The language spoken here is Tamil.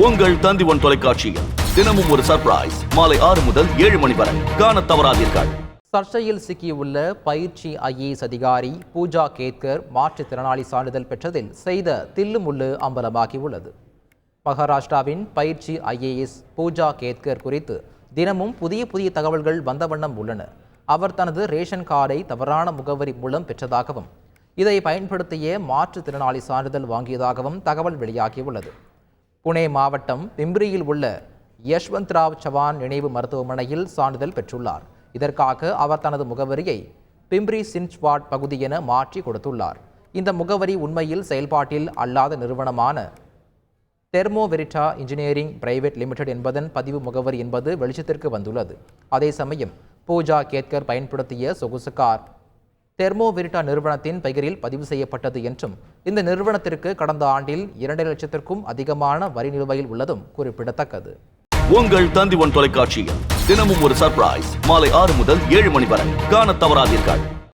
உங்கள் தந்திவன் தொலைக்காட்சியில் தினமும் ஒரு சர்ப்ரைஸ் மாலை ஆறு முதல் ஏழு மணி வரை. காண தவறாதீர்கள். சர்ச்சையில் சிக்கியுள்ள பயிற்சி ஐஏஎஸ் அதிகாரி பூஜா கேத்கர் மாற்றுத்திறனாளி சான்றிதழ் பெற்றதில் செய்த தில்லுமுள்ளு அம்பலமாகியுள்ளது. மகாராஷ்டிராவின் பயிற்சி ஐஏஎஸ் பூஜா கேத்கர் குறித்து தினமும் புதிய புதிய தகவல்கள் வந்த வண்ணம் உள்ளன. அவர் தனது ரேஷன் கார்டை தவறான முகவரி மூலம் பெற்றதாகவும் இதை பயன்படுத்திய மாற்றுத்திறனாளி சான்றிதழ் வாங்கியதாகவும் தகவல் வெளியாகியுள்ளது. புனே மாவட்டம் பிம்பிரியில் உள்ள யஷ்வந்த் ராவ் சவான் நினைவு மருத்துவமனையில் சான்றிதழ் பெற்றுள்ளார். இதற்காக அவர் தனது முகவரியை பிம்பிரி சின்ச்வாட் பகுதி என மாற்றி கொடுத்துள்ளார். இந்த முகவரி உண்மையில் செயல்பாட்டில் அல்லாத நிறுவனமான தெர்மோவெரிட்டா இன்ஜினியரிங் பிரைவேட் லிமிடெட் என்பதன் பதிவு முகவரி என்பது வெளிச்சத்திற்கு வந்துள்ளது. அதே சமயம் பூஜா கேத்கர் பயன்படுத்திய சொகுசு கார் தெர்மோவெரிட்டா நிறுவனத்தின் பெயரில் பதிவு செய்யப்பட்டது என்றும் இந்த நிறுவனத்திற்கு கடந்த ஆண்டில் இரண்டு லட்சத்திற்கும் அதிகமான வரி நிலுவையில் உள்ளதும் குறிப்பிடத்தக்கது. உங்கள் தந்தி ஒன் தொலைக்காட்சியில் தினமும் ஒரு சர்ப்ரைஸ் மாலை ஆறு முதல் ஏழு மணி வரை. காண தவறாதீர்கள்.